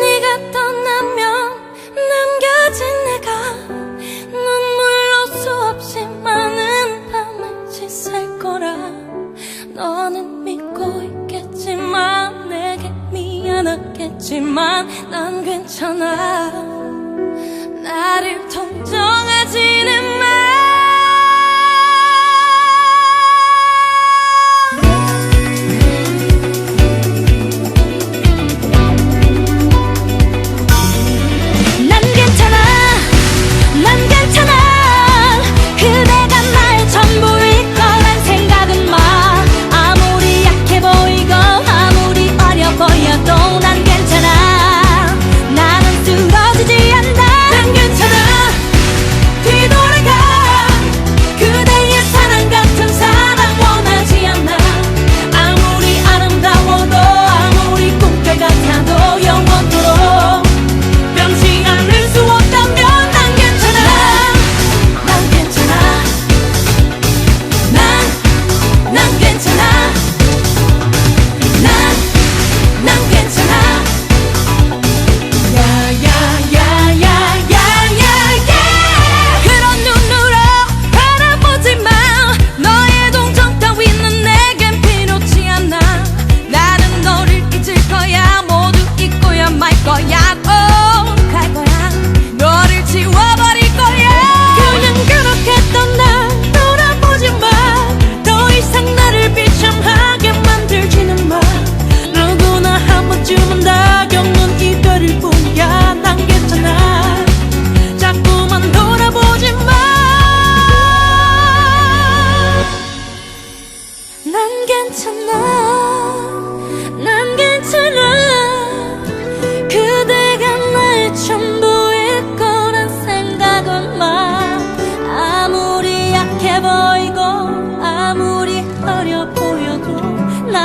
네가 떠나면 남겨진 내가 눈물로 수없이 많은 밤을 지살 거라. 너는 믿고 있겠지만 내게 미안하겠지만 난 괜찮아. 나를 통정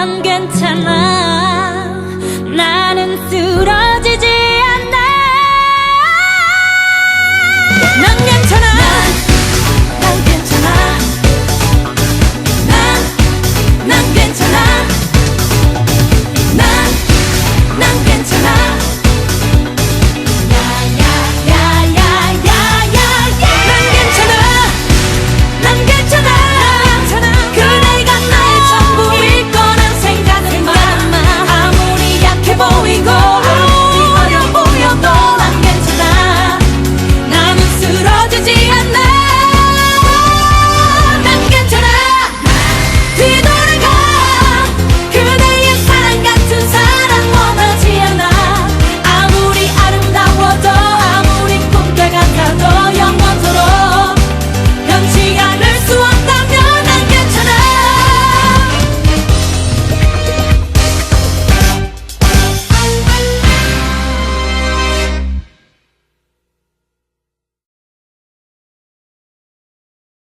난 괜찮아.